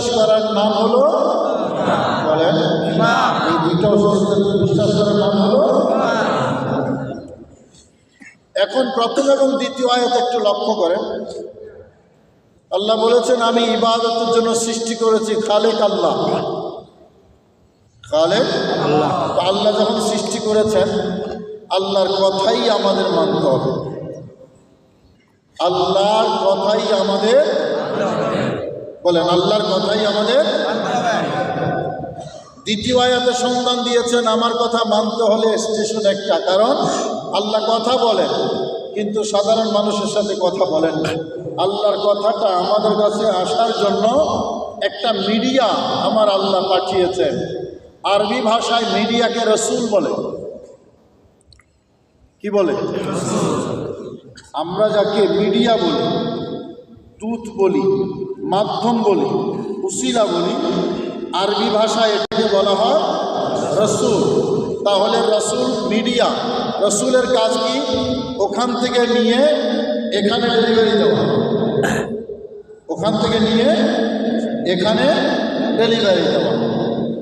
বিশ্বাস করার নাম হলো বলেন, এই বিশ্বাস করার নাম হলো এখন প্রথম এবং দ্বিতীয় আয়াত একটু লক্ষ্য করেন। আল্লাহ বলেছেন, আমি ইবাদতের জন্য সৃষ্টি করেছি খালেক আল্লাহ। খালেক আল্লাহ। আল্লাহ যখন সৃষ্টি করেছেন, আল্লাহর কথাই আমাদের মানতে হবে। আল্লাহর কথাই আমাদের বলেন, আল্লাহর কথাই আমাদের দ্বিতীয় আয়াতে সন্ধান দিয়েছেন, আমার কথা মানতে হলে স্টেশন একটা, কারণ আল্লাহ কথা বলেন, কিন্তু সাধারণ মানুষের সাথে কথা বলেন না। আল্লাহর কথাটা আমাদের কাছে আসার জন্য একটা মিডিয়া আমার আল্লাহ পাঠিয়েছেন। আরবি ভাষায় মিডিয়াকে রসুল বলে। কি বলে? আমরা যাকে মিডিয়া বলি, দূত বলি। মাধ্যম বলি, উসিলা বলি, আরবি ভাষায় এটাকে বলা হয় রসুল। তাহলে রসুল মিডিয়া, রসুলের কাজ কি? ওখান থেকে নিয়ে এখানে ডেলিভারি দেওয়া। ওখান থেকে নিয়ে এখানে ডেলিভারি দেওয়া।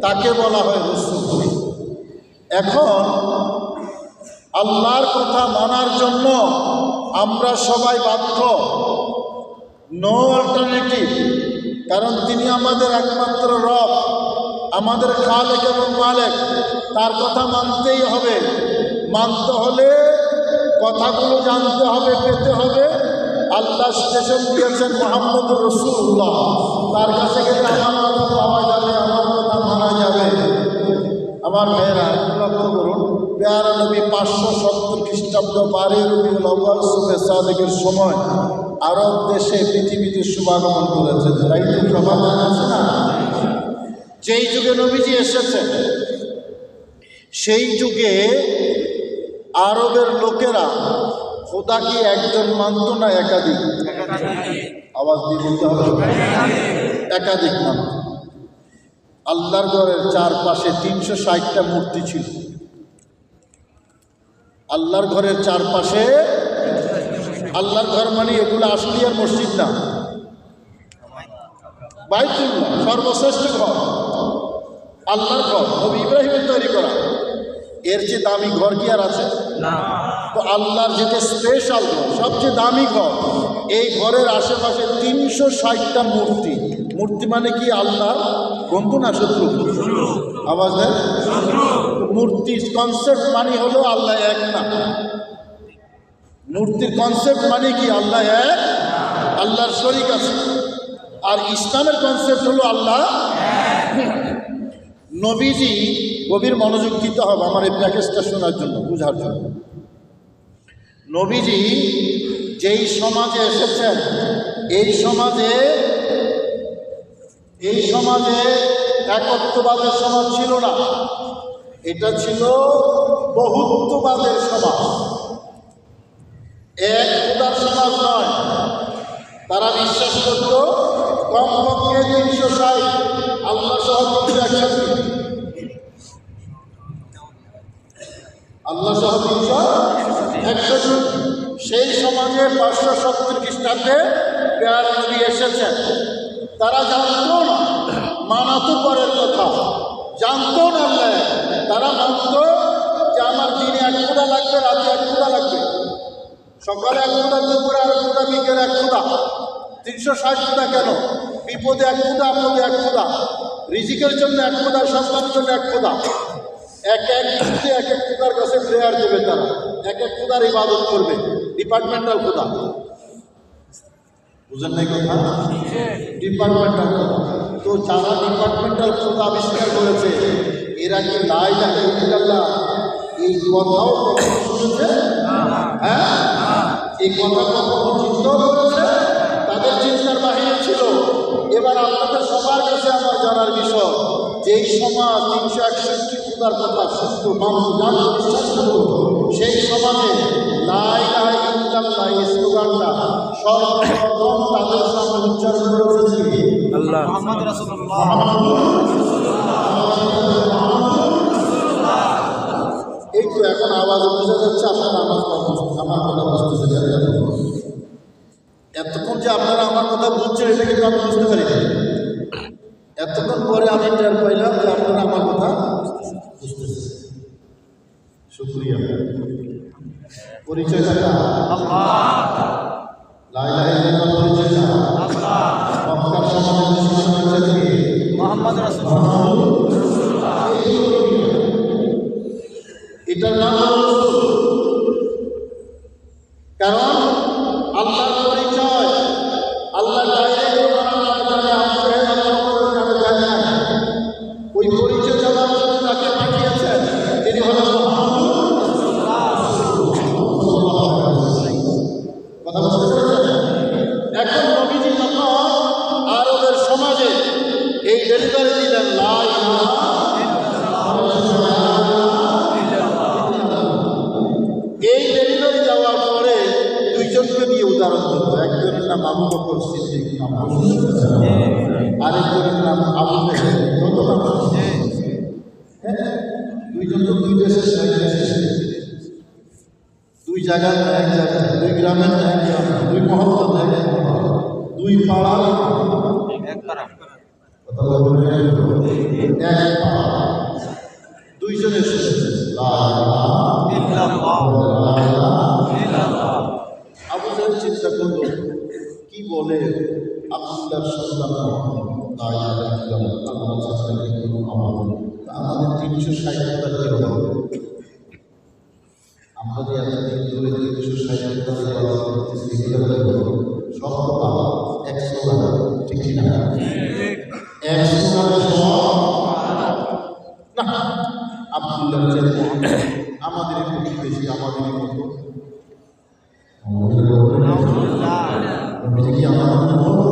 তাকে বলা হয় রসুল। এখন আল্লাহর কথা মানার জন্য আমরা সবাই বাধ্য। নো অল্টারনেটিভ কারণ তিনি আমাদের একমাত্র রব, আমাদের খালেক এবং মালেক। তার কথা মানতেই হবে। মানতে হলে কথাগুলো জানতে হবে, পেতে হবে। আল্লাহ স্টেশন দিয়েছেন মোহাম্মদ রসুল্লাহ তার কাছে গেলে আমার কথা পাওয়া যাবে, আমার কথা মানা যাবে। আমার মেয়েরা লক্ষ্য করুন। পেয়ারা নবী পাঁচশো সত্তর খ্রিস্টাব্দ রবিউল আউ্বাল সুবে সাদেকের সময় আরব দেশে পৃথিবীতে শুভাগমন করেছেন তাই তো জানা আছে না? যেই যুগে নবীজি এসেছেন, সেই যুগে আরবের লোকেরা খোদা কি একজন মানত না একাধিক? আওয়াজ দিয়ে বলতে হবে। একাধিক মানত। আল্লাহর ঘরের চারপাশে তিনশো ষাটটা মূর্তি ছিল। আল্লাহর ঘরের চারপাশে আল্লাহর ঘর মানে এগুলো আসলিয়ার মসজিদ না। বাইতুল্লাহ সর্বশ্রেষ্ঠ ঘর। আল্লাহর ঘর নবী ইব্রাহিমের তৈরি করা। এর চেয়ে দামি ঘর কি আর আছে? তো আল্লাহর যেটা স্পেশাল ঘর সবচেয়ে দামি ঘর এই ঘরের আশেপাশে তিনশো ষাটটা মূর্তি। মূর্তি মানে কি? আল্লাহ বন্ধু না শত্রু? আওয়াজ দেন? মূর্তি কনসেপ্ট মানে হলো আল্লাহ এক না। মূর্তির কনসেপ্ট মানে কি? আল্লাহ এক, আল্লাহর শরিক আছে। আর ইসলামের কনসেপ্ট হলো আল্লাহ নবীজি গভীর মনোযোগ দিতে হবে আমার এই প্যাকেজটা শোনার জন্য, বোঝার জন্য। নবীজি যেই সমাজে এসেছেন, এই সমাজে এই সমাজে একত্ববাদের সমাজ ছিল না। এটা ছিল বহুত্ববাদের সমাজ। এক খোদার সমাজ নয়। তারা বিশ্বাস করত, কমপক্ষে তিনশো ষাট। আল্লাহ সহ আল্লাহ সহ তিনশো একষট্টি। সেই সমাজে পাঁচশো সত্তর খ্রিস্টাব্দে পেয়ারা নবী এসেছেন তারা জানতো না, মানাতো পরের কথা। জানতো না তারা মানত যে আমার দিনে এক খোদা লাগবে, রাতে এক খোদা লাগবে। সকালে এক খোদা দুপুরে আর খোদা বিকেলে এক খোদা তিনশো ষাট খোদা কেন? বিপদে এক খোদা আপদে এক খোদা রিজিকের জন্য এক খোদা সন্তানের জন্য এক খোদা এক এক ইস্যুতে এক এক খোদার কাছে প্রেয়ার দেবে তারা। এক এক খোদার ইবাদত করবে। ডিপার্টমেন্টাল খোদা বুঝেন নাই কথা? ডিপার্টমেন্টাল খোদা তো যারা ডিপার্টমেন্টাল খোদা আবিষ্কার করেছে এরা কি লাই লাগে এই কথাও কখনো শুনেছে? হ্যাঁ? এই কথা কখনো চিন্তাও করেছে তাদের চিন্তার বাহিরে ছিল। এবার আপনাদের সবার কাছে আমার জানার বিষয় যেই সমাজ তিনশো একষট্টি খোদার কথা সত্য মানুষ জানত বিশ্বাস করত সেই সমাজে লাই লাই ইল্লাল্লাহ এই স্লোগানটা সর্বপ্রথম তাদের সামনে উচ্চারণ করেছে? আল্লাহ। এই তো এখন আওয়াজ বোঝা যাচ্ছে আপনারা আমার কথা আমার কথা বুঝতেছেন এতক্ষণ। যে আপনারা আমার কথা বুঝছেন এটা কিন্তু আমি বুঝতে পারি না। আমি টের পাইলাম যে আপনারা আমার কথা বুঝতেছেন। শুক্রিয়া। পরিচয় লাইলাই পরিচয় টাকা মক্কার সমাজের সুসমাচার কি? মোহাম্মদ রাসূল এটার দুই জায়গার এক জায়গা দুই গ্রামের এক গ্রাম দুই মহল্লার এক দুই পাড়ার এক আমরা যে এতদিন ধরে তিনশো তো একশো বাবা ঠিক না একশো বাবা সব না, আব্দুল্লাহ আমাদের একটু বেশি আমাদেরই মতো। নবীজি কি আমাদের মতো?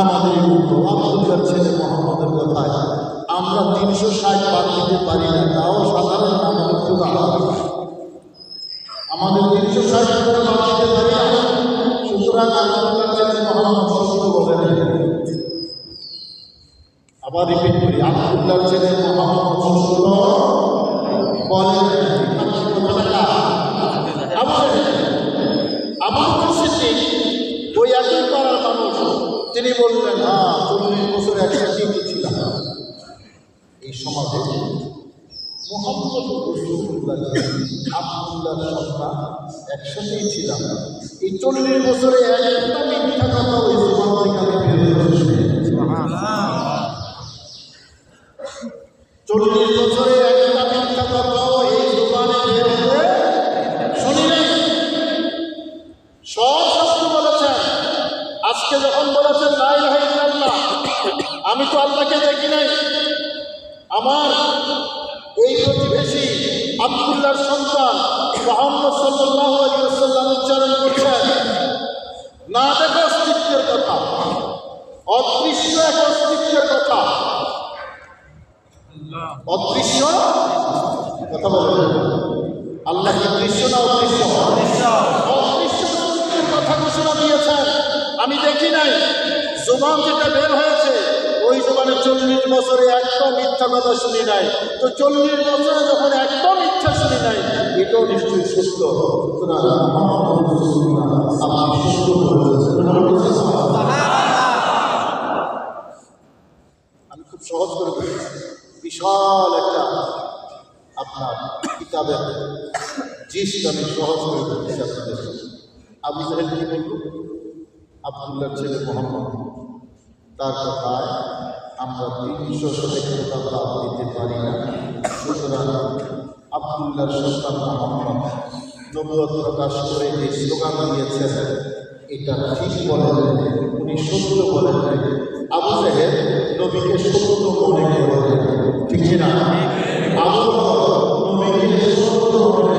আমাদের মতো। আব্দুল্লাহর ছেলে মোহাম্মদের কথায়, আমরা তিনশো ষাট বাদ দিতে পারি না, তাও সাধারণ আমাদের আমাদের তিনশো ষাট দিতে পারি না সুতরাং আব্দুল্লাহর ছেলে মোহাম্মদ সত্য বলেন আবার রিপিট করি আব্দুল্লাহর ছেলে মোহাম্মদ সত্য কথাটা আবার আমার সিদ্দিক ওই একই পাড়ার মানুষ। তিনি বললেন হ্যাঁ চল্লিশ বছর একসাথেই কি ছিলাম এই সমাজে মোহাম্মদ রসুল্লাহ আবদুল্লাহ সন্তান একসাথেই ছিলাম এই চল্লিশ বছরে একটা মিথ্যা কথা ওই সমাজ থেকে আমি বের করে শুনেছি। চল্লিশ বছরে আব্দুল্লাহর সন্তান মোহাম্মদ সাল্লাহ আলিয়াল্লাম উচ্চারণ করছেন। না দেখো অস্তিত্বের কথা অদৃশ্য এক অস্তিত্বের কথা। অদৃশ্য? কথা বলবেন আল্লাহ কি দৃশ্য না অদৃশ্য? অদৃশ্য। কথা ঘোষণা দিয়েছেন। আমি দেখি নাই। জোবান যেটা বের হয়েছে। ওই জোবানে চল্লিশ বছরে একটা মিথ্যা কথা শুনি নাই। তো চল্লিশ বছরে যখন একটা মিথ্যা শুনি নাই, এটাও নিশ্চয়ই সত্য। আমি খুব সহজ করে বিশাল একটা আপনার কিতাবের জিস্ট আমি সহজ করে বলছি আপনাদের। আবু কি আবদুল্লাহ ছেলে মোহাম্মদ। তার কথায় আমরা তিনশো ষাটটা বাদ দিতে পারি না সুতরাং আবদুল্লাহর সন্তান মোহাম্মদ নবুয়ত প্রকাশ করে যে স্লোগান দিয়েছেন, এটা ঠিক বলেন উনি সত্য বলেন। আবু জাহেল নবীকে সত্য মনে করেন ঠিক না আবু নবীকে সত্য মনে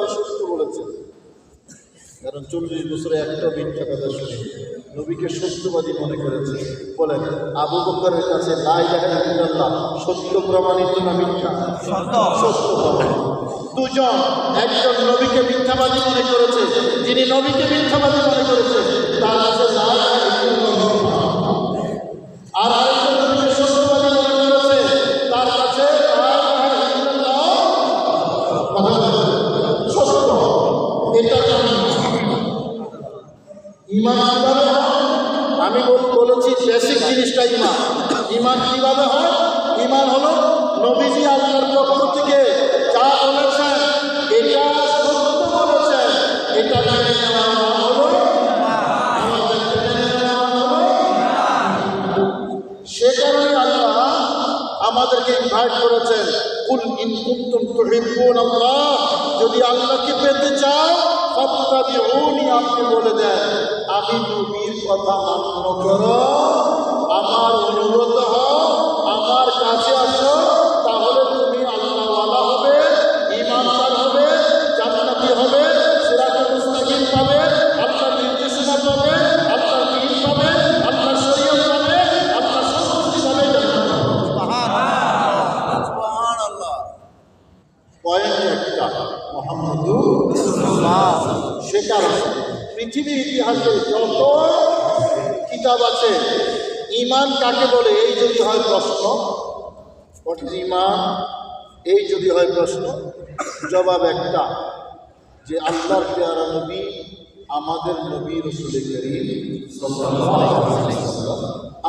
কারণ চল্লিশ বছরে একটা মিথ্যা কথা শুনে নবীকে সত্যবাদী মনে করেছে। বলেন আবু বকরের কাছে লাই ইল্লাল্লাহ সত্য প্রমাণিত না মিথ্যা? সত্য। প্রমাণিত। দুজন একজন নবীকে মিথ্যাবাদী মনে করেছে যিনি নবীকে মিথ্যাবাদী মনে করেছে তার কাছে ইলাহা আর বেসিক জিনিসটা ইমান। ইমান কীভাবে হয়? ইমান হলো নবীজি আল্লাহর পক্ষ থেকে যা বলেছেন, এটা সত্য বলেছেন, এটা সে কারণে আল্লাহ আমাদেরকে ইনভাইট করেছেন, কুল ইন কুনতুম তুহিব্বুন আল্লাহ যদি আল্লাহকে পেতে চাও, ফাত্তাবিউনি, আপনি বলে দেন। আমি তুমি কথা মান্য করো আমার অনুগত হও পৃথিবীর ইতিহাসে যত কিতাব আছে ইমান কাকে বলে, এই যদি হয় প্রশ্ন। ইমান এই যদি হয় প্রশ্ন। জবাব একটা, যে আল্লাহর পেয়ারা নবী আমাদের নবী রসুল করিম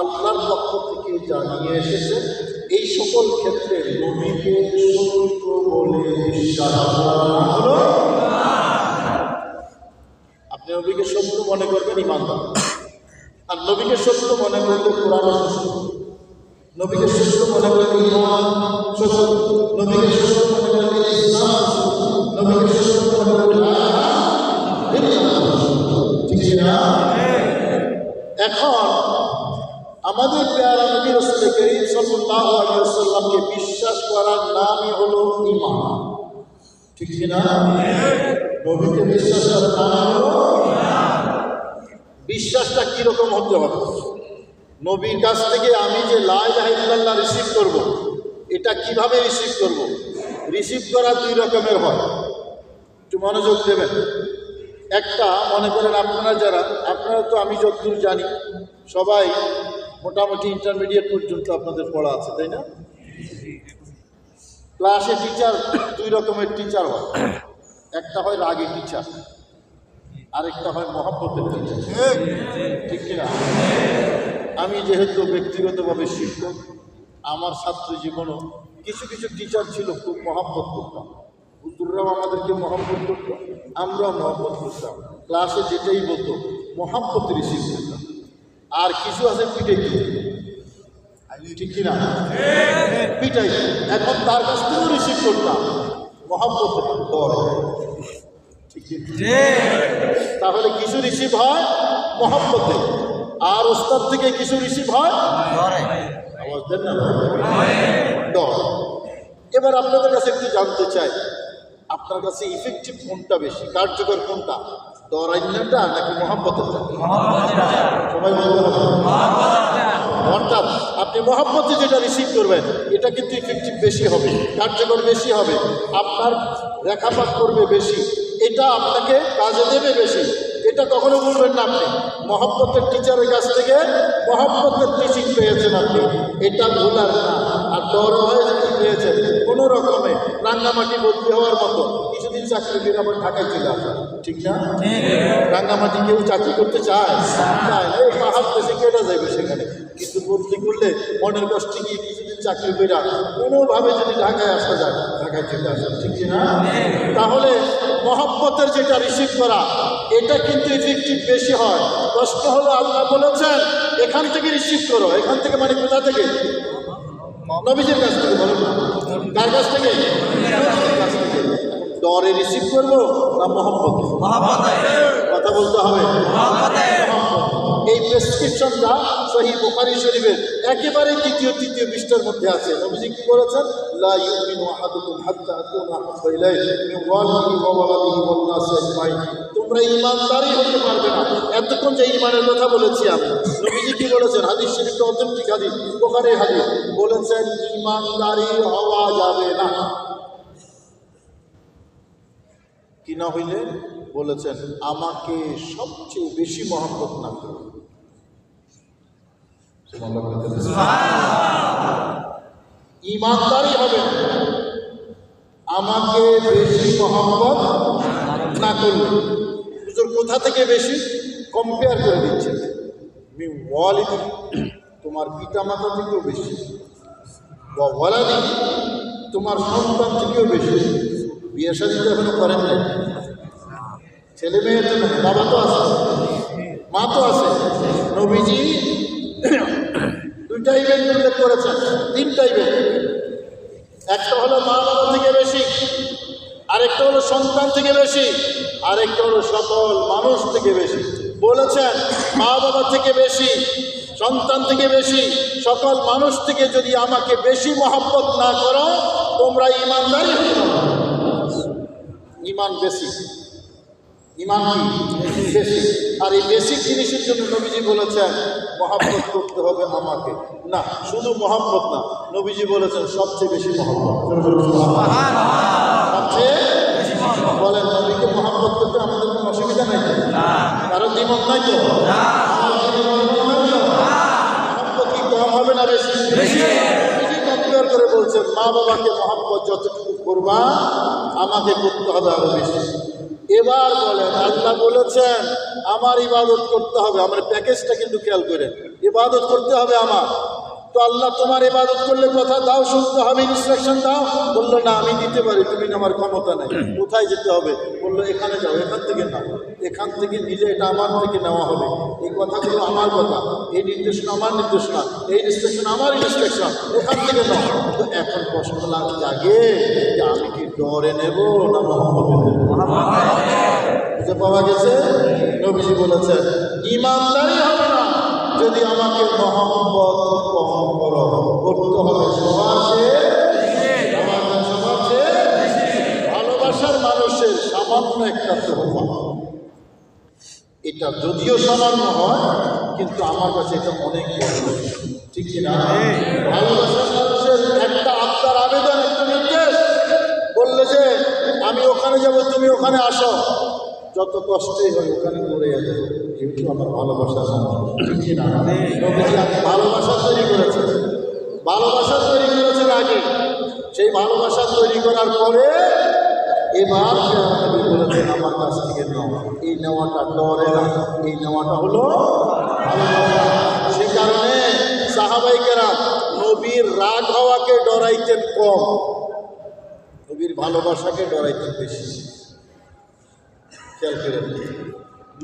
আল্লাহর পক্ষ থেকে জানিয়ে এসেছে, এই সকল ক্ষেত্রে নবীকে সত্য বলে বিশ্বাস আপনি নবীকে সত্য মনে করবেন ইমানদার। আর নবীকে সত্য মনে করলে কোরআন নবীকে সত্য মনে করলে ইমান সত্য নবীকে। ঠিক এখন আমাদের পেয়ারা নবী রসুল করিম বিশ্বাস করার নামই হলো ঈমান। ঠিক না নবীকে বিশ্বাস বিশ্বাসটা কীরকম হতে হবে? নবীর কাছ থেকে আমি যে লা ইলাহা ইল্লাল্লাহ রিসিভ করব, এটা কীভাবে রিসিভ করব? রিসিভ করা দুই রকমের হয়। একটু মনোযোগ দেবেন। একটা, মনে করেন আপনারা যারা, আপনারা তো আমি যতদূর জানি, সবাই মোটামুটি ইন্টারমিডিয়েট পর্যন্ত আপনাদের পড়া আছে, তাই না? ক্লাসে টিচার দুই রকমের টিচার হয়। একটা হয় রাগী টিচার আরেকটা হয় মহাব্বতের টিচার ঠিক কিনা? আমি যেহেতু ব্যক্তিগতভাবে শিক্ষক, আমার ছাত্র জীবনও কিছু কিছু টিচার ছিল খুব মহাব্বত করতাম। হুজুররাও আমাদেরকে মহাব্বত করতো, আমরাও মহাব্বত করতাম। ক্লাসে যেটাই বলতো মহাব্বত করতাম আর কিছু আছে পিটাই ঠিক কিনা? পিটাই এখন তার কাছ থেকেও রিসিভ করতাম। মহাব্বত দর? তাহলে কিছু রিসিভ হয়? মহাব্বতে। আর ওস্তাদ থেকে কিছু রিসিভ হয়? আওয়াজ দেন না। ডর। এবার আপনাদের কাছে একটু জানতে চাই। আপনার কাছে ইফেক্টিভ কোনটা বেশি? কার্যকর কোনটা? ডরাইনাটা নাকি মহাব্বতেরটা সবাই বলতে হবে। অর্থাৎ আপনি মহাব্বতে যেটা রিসিভ করবেন এটা কিন্তু ইফেক্টিভ বেশি হবে কার্যকর বেশি হবে আপনার রেখাপাত করবে বেশি এটা আপনাকে কাজে দেবে বেশি এটা কখনো বলবেন না আপনি। মহব্বতের টিচারের কাছ থেকে মহব্বতের টিচিং পেয়েছেন আপনি এটা ভুলার না আর ডর হয়ে যদি পেয়েছেন কোনো রকমে রান্নামাটি বদলি হওয়ার মতো কিছুদিন চাকরি করে আবার ঢাকায় চলে আসা ঠিক না? রাঙ্গামাটি কেউ চাকরি করতে চায়? চায় না এই পাহাড় দেশে কেটে যাবে সেখানে? কিন্তু বদলি করলে মনের কষ্টে গিয়ে কিছুদিন চাকরি করে কোনোভাবে যদি ঢাকায় আসা যায় ঢাকায় চলে আসা ঠিক না তাহলে মহব্বতের যেটা রিসিভ করা এটা কিন্তু ইফেক্টিভ বেশি হয়। প্রশ্ন হলো আল্লাহ বলেছেন এখান থেকে রিসিভ করো। এখান থেকে মানে কোথা থেকে? নবীজির কাছ থেকে বলো না। কার কাছ থেকে? কাছ থেকে ডরে রিসিভ করব না মহব্বত? কথা বলতে হবে। এই প্রেসক্রিপশনটা সহি বুখারি শরীফের একেবারে দ্বিতীয় তৃতীয় পৃষ্ঠার মধ্যে আছে। নবীজি কি বলেছেন? তোমরা ইমানদারই হতে পারবে না। এতক্ষণ যে ইমানের কথা বলেছি আমি, নবীজি কি বলেছেন? হাদিস শরীফটা অথেন্টিক হাদিস বুখারী হাদিস। বলেছেন, ইমানদারি হওয়া যাবে না। কি না হইলে? বলেছেন, আমাকে সবচেয়ে বেশি মহব্বত না করবে ইমানদারি হবে। আমাকে বেশি মহব্বত না করবে হুজুর কোথা থেকে বেশি? কম্পেয়ার করে দিচ্ছে। মি ওয়ালিদি তোমার পিতা মাতা থেকেও বেশি। বা তোমার সন্তান থেকেও বেশি। বিয়ে শাদী তো এখনও করেন নাই। ছেলে মেয়ে তো বাবা তো আছে। মা তো আছে। নবীজি দুইটা ইভেন্ট উল্লেখ করেছেন তিনটা ইভেন্ট একটা হলো মা বাবা থেকে বেশি, আরেকটা হলো সন্তান থেকে বেশি, আরেকটা হলো সকল মানুষ থেকে বেশি। বলেছেন, মা বাবা থেকে বেশি, সন্তান থেকে বেশি, সকল মানুষ থেকে যদি আমাকে বেশি মহাব্বত না করো, তোমরা ইমানদারি। ইমান বেশি। ইমান কি? বেশি আর এই বেসিক জিনিসের জন্য নবীজি বলেছেন মহাব্বত করতে হবে আমাকে। না শুধু মহাব্বত না নবীজি বলেছেন সবচেয়ে বেশি মহাব্বত। সবচেয়ে বলেন নবীকে মহাব্বত করতে আমাদের কোনো অসুবিধা নাই তো? কারণ দ্বিমত নাই তো? মহাব্বত কি কম হবে না বেশি? কম্পেয়ার করে বলছেন মা বাবাকে মহাব্বত যতটুকু করবা আমাকে করতে হবে আরও বেশি। এবার বলেন, আল্লাহ বলেছেন, আমার ইবাদত করতে হবে। আমার প্যাকেজটা কিন্তু খেয়াল করে ইবাদত করতে হবে আমার। তো আল্লাহ তোমার ইবাদত করলে কথা দাও, শুনতে হবে ইনস্ট্রাকশন দাও। বলল, না, আমি দিতে পারি, তুমি আমার ক্ষমতা নেই। কোথায় যেতে হবে? বলল, এখানে যাও, এখান থেকে নাও। এখান থেকে নিলে এটা আমার থেকে নেওয়া হবে। এই কথাগুলো আমার কথা। এই নির্দেশনা আমার নির্দেশনা। এই ইনস্ট্রাকশন আমার ইনস্ট্রাকশন এখান থেকে নাও। তো এখন প্রশ্ন লাগ জাগে আমি কি ডরে নেব না মোহাম্মদে নেব? বুঝে পাওয়া গেছে? নবীজি বলেছেন, ইমানদারি হবে না যদি আমাকে মহব্বত কম করো করতে হবে সবার চেয়ে আমাদের সবার ভালোবাসার মানুষের সামান্য একটা তোহফা। এটা যদিও সামান্য হয় কিন্তু আমার কাছে এটা অনেক বড় ঠিক কিনা ভালোবাসার মানুষের একটা আত্মার আবেদন একটা নির্দেশ। বললে যে আমি ওখানে যাব তুমি ওখানে আসো। যত কষ্টই হয় ওখানে পড়ে যাবে। যেহেতু আমার ভালোবাসা ঠিক কিনা ভালোবাসা তৈরি করেছেন। ভালোবাসা তৈরি করেছেন আগে। সেই ভালোবাসা তৈরি করার পরে এবার নবী বলেছেন আমার কাছ থেকে নাও এই নেওয়াটা ডরে না, এই নেওয়াটা হলো সে কারণে সাহাবাইকেরা নবীর রাগ হওয়াকে ডরাইতেন কম, নবীর ভালোবাসাকে ডরাইতেন বেশি। খেয়াল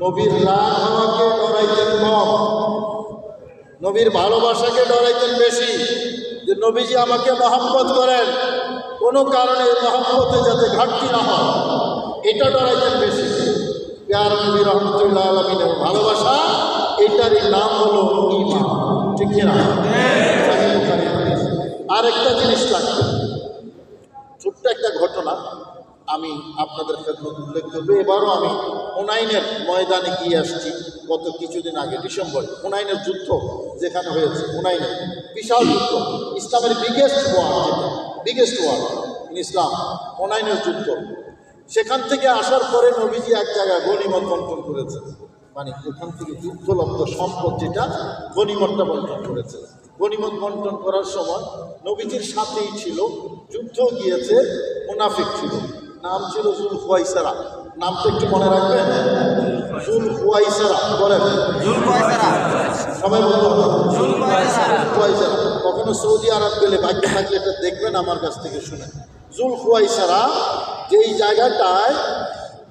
নবীর রাগ হওয়াকে ডরাইতেন কম, নবীর ভালোবাসাকে ডরাইতেন বেশি। যে নবীজি আমাকে মহাব্বত করেন, কোনো কারণে মহাব্বতে যাতে ঘাটতি না হয়, এটা ডরাইতেন বেশি। প্যার রহমতুল্লাহ আলমিনের ভালোবাসা, এটারই নাম হলো ইমান ঠিক কিনা? আর একটা জিনিস লাগবে। ছোট্ট একটা ঘটনা আমি আপনাদের খেদমত উল্লেখ করব। এবারও আমি হুনাইনের ময়দানে গিয়ে আসছি গত কিছুদিন আগে, ডিসেম্বর। হুনাইনের যুদ্ধ যেখানে হয়েছে, হুনাইনের বিশাল যুদ্ধ। ইসলামের বিগেস্ট ওয়ার যেটা বিগেস্ট ওয়ার ইন ইসলাম, হুনাইনের যুদ্ধ। সেখান থেকে আসার পরে নবীজি এক জায়গায় গণিমত বন্টন করেছে মানে ওখান থেকে যুদ্ধলব্ধ সম্পদ যেটা গণিমতটা বন্টন করেছে গণিমত বন্টন করার সময় নবীজির সাথেই ছিল যুদ্ধ গিয়েছে মুনাফিক ছিল। নাম ছিল জুল হুয়াইসারা নামটা একটু মনে রাখবেন? জুল হুয়াইসারা বলেন। সবাই হুয়াইসারা কখনো সৌদি আরব গেলে বাক্য থাকলে এটা দেখবেন আমার কাছ থেকে শুনে। জুল হুয়াইসারা যেই জায়গাটায়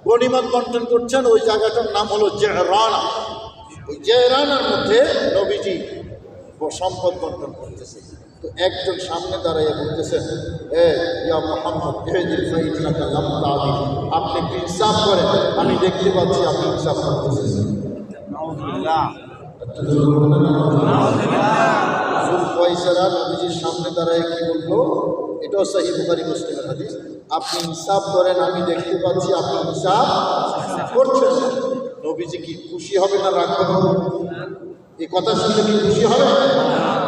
গণিমত বন্টন করছেন ওই জায়গাটার নাম হলো জেহরানা। ওই জেহরানার মধ্যে নবীজি সম্পদ বন্টন করতেছে। তো একজন সামনে দাঁড়াইয়া বলতেছেন এ ইয়া মোহাম্মদ আপনি একটু ইনসাফ করেন? আমি দেখতে পাচ্ছি আপনি ইনসাফ করতেছেন। নবীজির সামনে দাঁড়ায় কি বলল? এটাও সাহি বুখারি মুসলিমের হাদিস। আপনি ইনসাফ করেন, আমি দেখতে পাচ্ছি আপনি ইনসাফ করছেন। নবীজি কি খুশি হবে না রাগ হবে? এই কথা শুনলে কি খুশি হবে?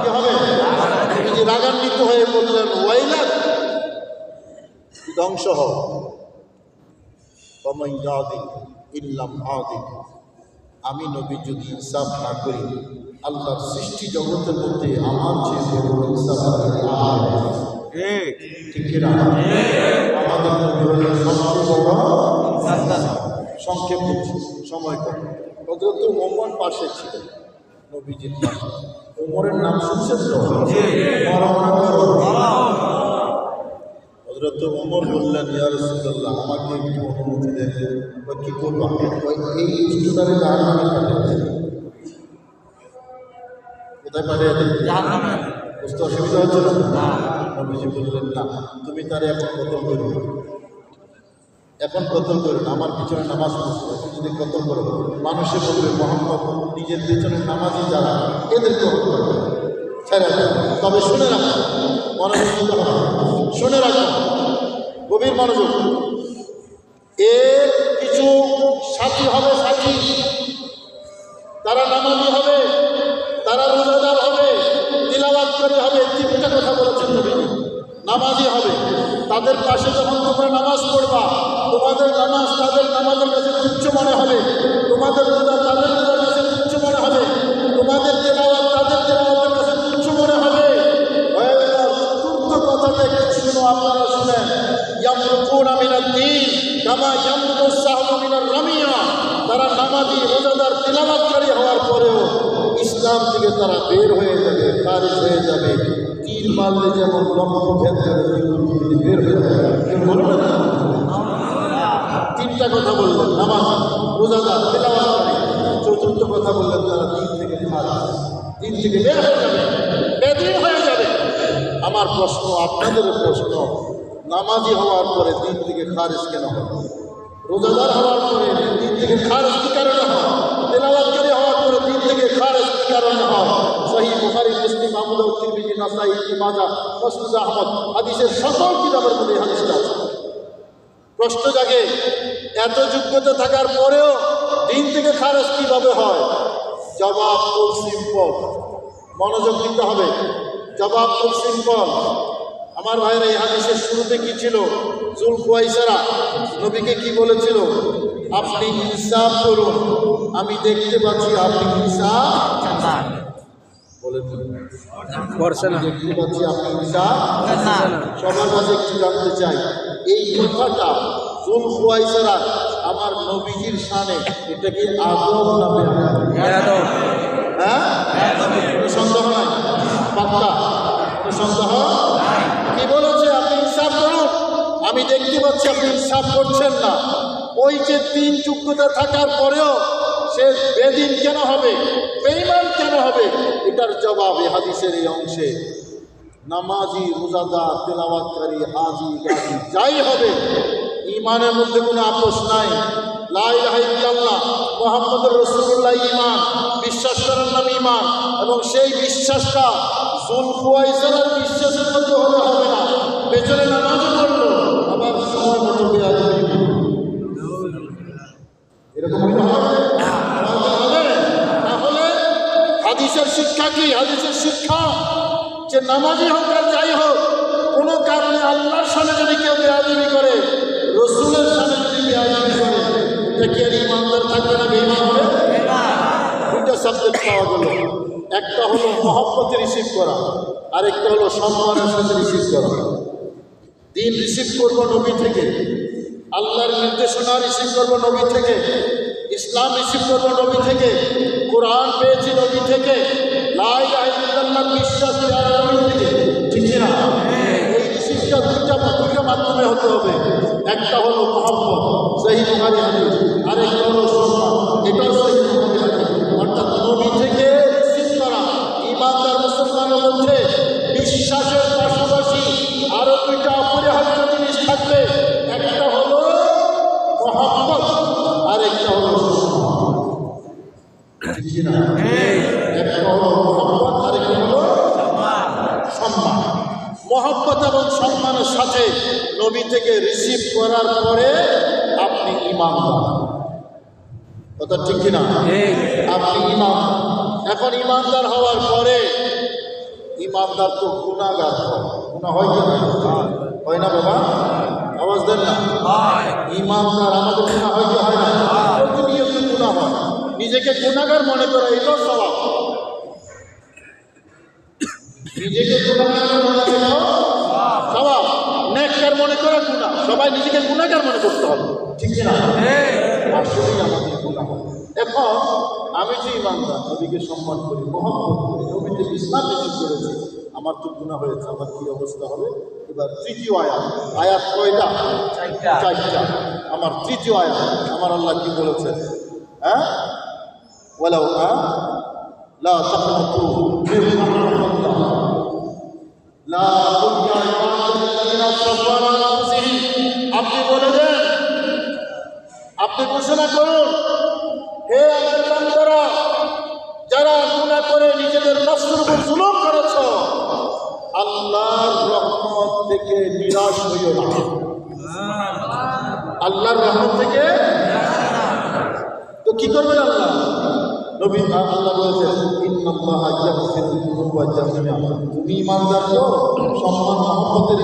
কি হবে? নবীজি রাগান্বিত হয়ে বললেন, ওয়াইলা ধ্বংস হও। ইল্লাম আদিক। আমি নবী যদি ইনসাফ না করি, আল্লাহর সৃষ্টি জগতের মধ্যে আমার চেয়ে বড় ইনসাফ আর ঠিক ঠিক কিনা আমাদের নবী সবচেয়ে বড় সংক্ষেপ সময় কম হজরত ওমর পাশে ছিলেন। নবীজির পাশে ওমরের নাম শুনছেন তো। হজরত ওমর বললেন ইয়া রাসূলুল্লাহ আমাকে একটু অনুমতি দেন বা কি করব এই স্টুডারে জাহান্নামে। পাঠিয়ে কোথায় পাঠিয়ে দেন বুঝতে অসুবিধা হচ্ছিল না। নবীজি বললেন, না, তুমি তারে এখন কতল করো এখন কতল করুন আমার পিছনে নামাজ পড়ছে যদি কতল করো, মানুষে বলবে, মোহাম্মদ, নিজের পিছনে নামাজি যারা, এদেরকে হত্যা করো। ছেড়ে। তবে শুনে রাখো মনোযোগ শুনে রাখো, গভীর মনোযোগ। এর কিছু সাথী হবে সাথী। তারা নামাজি হবে, তারা রোজাদার হবে। নামাজি হবে। তাদের পাশে যখন তোমরা নামাজ পড়বা, তোমাদের নামাজ তাদের নামাজের কাছে তুচ্ছ মনে হবে। তোমাদের রোজা তাদের রোজার কাছে তুচ্ছ মনে হবে। তোমাদের তেলাওয়াত তাদের তেলাওয়াতের কাছে তুচ্ছ মনে হবে। চতুর্থ কথাটা একটু শুনো আপনারা শুনেন। ইয়ামরুকুনা মিনাদ দ্বীন কামা ইয়ামরুকু সাহমু মিনার রামিয়া। তারা নামাজি, রোজাদার তিলাবাতকারী হওয়ার পরেও ইসলাম থেকে তারা বের হয়ে যাবে, খারিজ হয়ে যাবে। মারলে যেমন লক্ষ্য ভেদ হয়ে তিনটা কথা বললেন, নামাজ রোজাদার তেলাওয়াতকারী চতুর্থ কথা বললেন, তারা দিন থেকে দিন থেকে বের হয়ে যাবে হয়ে যাবে। আমার প্রশ্ন আপনাদেরও প্রশ্ন, নামাজি হওয়ার পরে দিন থেকে খারিজ কেন হবে রোজাদার হওয়ার পরে দিন থেকে খারেজ কি কারণে হয়? তেলাওয়াতকারী হওয়ার পরে দিন থেকে খারেজ কি কারণে হয়? সহি বুখারী, মুসলিম, আবু দাউদ, তিরমিজি, নাসাই, ইবনে মাজাহ মুসনাদ আহমদ হাদিসের সকল কিতাবের মধ্যে হাদিসটা আছে। প্রশ্ন জাগে, এত যোগ্যতা থাকার পরেও দিন থেকে খারেজ কীভাবে হয়? জবাব খুব সিম্পল মনোযোগ দিতে হবে। জবাব খুব সিম্পল আমার ভাইয়ের, এই হাদিসের শুরুতে কি ছিল? জুল কুয়াইসারা নবীকে কি বলেছিল? আপনি ইনসাফ করুন। আমি দেখতে পাচ্ছি আপনি ইনসাফ না। সবার একটু জানতে চাই। এই কথাটা জুল কুয়াইসারা আমার নবীজির শানে এটা কি আদব না হ্যাঁ? কোনো সন্দেহ নাই পাক্কা সন্দেহ কি বলেছে? আপনি ইনসাফ করুন। আমি দেখতে পাচ্ছি আপনি ইনসাফ করছেন না। ওই যে তিন যোগ্যতা থাকার পরেও সে বেদিন কেন হবে? বেইমান কেন হবে? এটার জবাব এই হাদিসের এই অংশে। নামাজি, রোজাদার, তেলাওয়াতকারী, হাজি, গাজি, যাই হবে ইমানের মধ্যে কোনো আপোষ নাই। লাই ইল্লাল্লাহ মোহাম্মদ রসুল্লাহ ইমান বিশ্বাস করার নাম ইমান এবং সেই বিশ্বাসটা জুলফুয়াইসালার বিশ্বাসের মধ্যে হলে হবে না। পেছনে নামাজও করল আবার সময় মতো। এরকম হইতে হবে হবে? তাহলে হাদিসের শিক্ষা কি? হাদিসের শিক্ষা? যে নামাজি হোক আর যাই হোক, কোনো কারণে আল্লাহর সামনে যদি কেউ বেয়াদবি করে, রসুলের সামনে যদি বেয়াদবি করে, এটা কি আর ইমানদার থাকবে না বেইমান হবে দুইটা সাবজেক্ট পাওয়া গেল। একটা হলো মহব্বতে রিসিভ করা, আরেকটা হলো সম্মানের সাথে রিসিভ করা। দিন রিসিভ করব নবী থেকে, আল্লাহর নির্দেশনা রিসিভ করব নবী থেকে, ইসলাম রিসিভ করব নবী থেকে, কোরআন পেয়েছি নবী থেকে বিশ্বাস ঠিক না এই রিসিভটা দুইটা দুইটা মাধ্যমে হতে হবে। একটা হলো মোহাম্মদ সেই আরেকটা হলো সম্মান এটাও করা ইমানদার মুসলমানের মধ্যে বিশ্বাসের পাশাপাশি আরও দুইটা অপরিহার্য জিনিস থাকবে। একটা হলো মহাব্বত আর এক হলো মহব্বত আরেকটি এবং সম্মানের সাথে নবী থেকে রিসিভ করার পরে আপনি ইমাম কথা ঠিক কিনা? আপনি ইমাম। এখন ইমানদার হওয়ার পরে ইমানদার তো গুণাগার গুণা হয় কি হয় না বাবা? আওয়াজ দেন না। ইমানদার আমাদের গুণা হয় কি হয় না? হয়। নিজেকে গুণাগার মনে করা এটাও স্বভাব। নিজেকে গুণাকার মনে করো মনে করা গুণা। সবাই নিজেকে গুণাকার মনে করতে হবে। ঠিক আছে হ্যাঁ। আসলেই আমাদের গুণা এখন আমি যে ইমানদার নবীকে সম্মান করি মহব্বত করি নবীতে ইসলাম নিশ্চিত আমার তো গুণা হয়েছে আমার কি অবস্থা হবে? এবার তৃতীয় আয়াত। আয়াত কয়টা? চারটা। আমার তৃতীয় আয়াত। আমার আল্লাহ কি বলেছেন? হ্যাঁ? বলো হ্যাঁ লা তাকনাতু মিন আপনি ঘোষণা করুন। হে আমার বান্দারা, যারা গুনাহ করে নিজেদের নষ্টের উপর করেছ, আল্লাহর রহমত থেকে নিরাশ হইও না। আল্লাহর রহমত থেকে তো কি করবেন আল্লাহ? নবী আল্লাহ বলেছেন তুমি ইমানদার তো, সম্মান, মহব্বতের